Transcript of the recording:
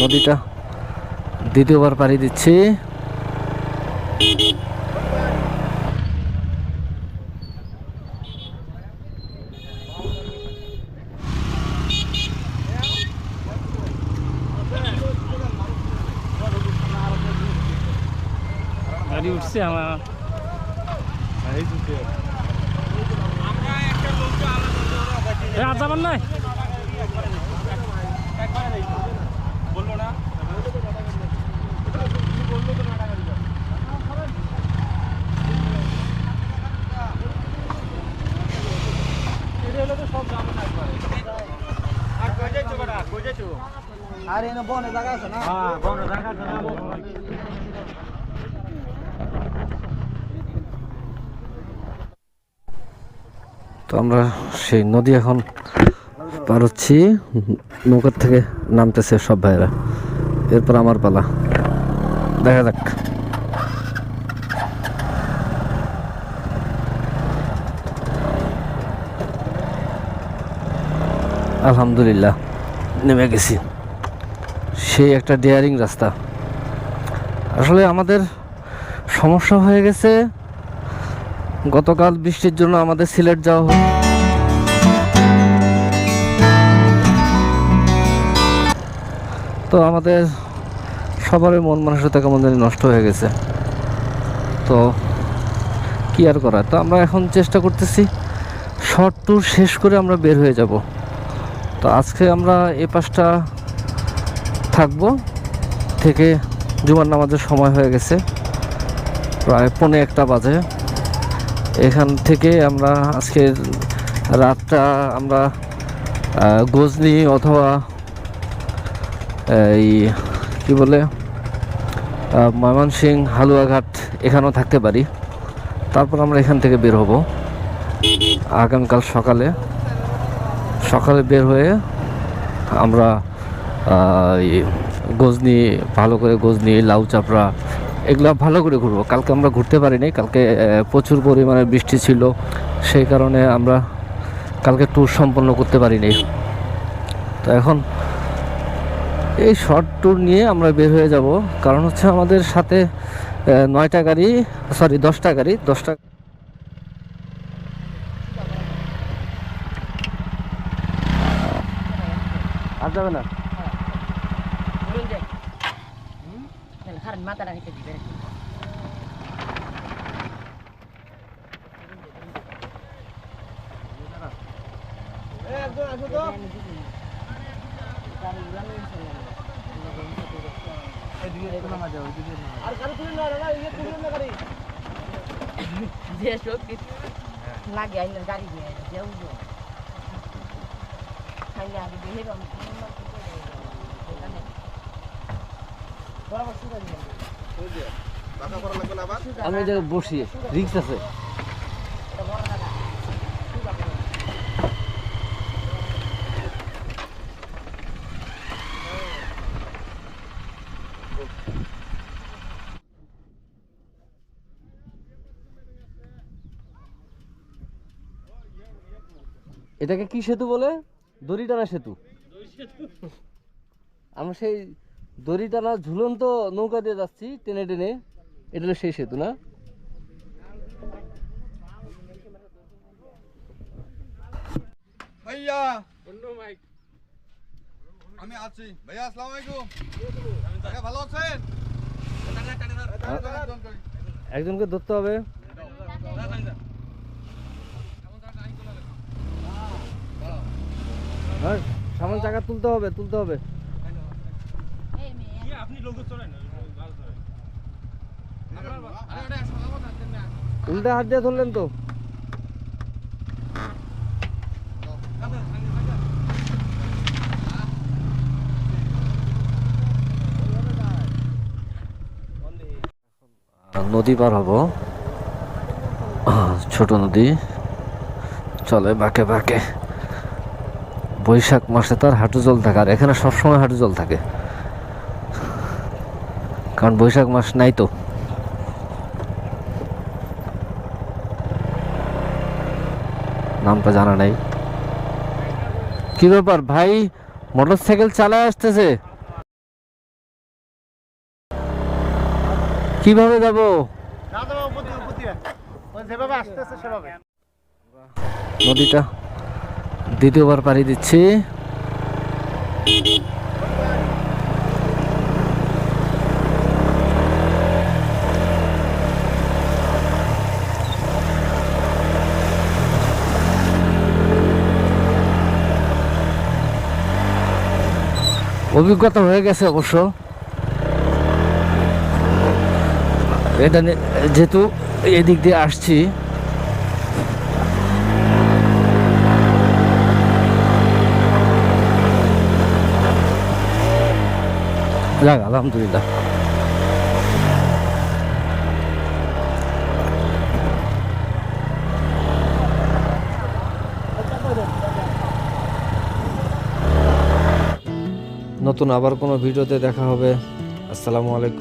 নদীটা দ্বিতীয়বার পাড়ি দিচ্ছি। উঠছে আমার আর যাবার নাই? আর এনে বনে জায়গা আছে না? হ্যাঁ বনে জায়গা আছে না তো আমরা সেই নদী এখন পার হচ্ছি নৌকার থেকে নামতেছে সব ভাইরা এরপর আমার পালা। দেখা যাক। আলহামদুলিল্লাহ। নেমে গেছি। সেই একটা ডেয়ারিং রাস্তা। আসলে আমাদের সমস্যা হয়ে গেছে। গতকাল বৃষ্টির জন্য আমাদের সিলেট যাওয়া হলো। তো আমাদের সবারই মন মানসিকতা কেমন জানি নষ্ট হয়ে গেছে। তো কি আর করা তো আমরা এখন চেষ্টা করতেছি। শর্ট ট্যুর শেষ করে আমরা বের হয়ে যাব। আজকে আমরা এ পাশটা থাকব। থেকে জুমার নামাজের সময় হয়ে গেছে। প্রায় পৌনে একটা বাজে। এখান থেকে আমরা আজকের রাতটা আমরা গজনি অথবা, এই, কি বলে ময়মনসিং হালুয়াঘাট এখানেও থাকতে পারি। তারপর আমরা এখান থেকে বের হব। আগামীকাল সকালে। সকালে বের হয়ে আমরা গজনি, ভালো করে গজনি, লাউ চাপড়া, এগুলো ভালো করে ঘুরবো। কালকে আমরা ঘুরতে পারিনি, কালকে প্রচুর পরিমাণে বৃষ্টি ছিল। সেই কারণে আমরা কালকে ট্যুর সম্পন্ন করতে পারিনি। তো এখন এই শর্ট ট্যুর নিয়ে আমরা বের হয়ে যাব। কারণ হচ্ছে আমাদের সাথে নয়টা গাড়ি সরি দশটা গাড়ি, দশটা আর যাবে না? মাথাটা খেতে দিবে ইয়ে লাগে গাড়ি দিয়ে আমি বসি রিক্স আছে। এটাকে কি সেতু বলে? দড়ি টানা সেতু। আমরা সেই দড়ি টানা ঝুলন্ত নৌকা দিয়ে যাচ্ছি টেনে টেনে। এটা হলো সেই সেতু না? ভাইয়া। আমি আছি। ভাইয়া আসসালামু আলাইকুম। ভালো আছেন? একজনকে ধরতে হবে। সামান চাকা তুলতে হবে তুলতে হবে। আপনি উল্টা হাত দিয়ে ধরলেন তো। নদী পার হব। ছোট নদী। চলে বাঁকে বাঁকে। বৈশাখ মাসে তার হাঁটু জল থাকে আর এখানে সবসময় হাঁটু জল থাকে। কারণ বৈশাখ মাস নাই তো। নামটা জানা নাই। কি ব্যাপার ভাই? মোটর সাইকেল চালায় আসতেছে। কীভাবে যাব? নদীটা দ্বিতীয়বার পাড়ি দিচ্ছি। অভিজ্ঞতা হয়ে গেছে অবশ্য। এটা যেহেতু এদিক দিয়ে আসছি যাক আলহামদুলিল্লাহ। নতুন আবার কোনো ভিডিওতে দেখা হবে। আসসালামু আলাইকুম।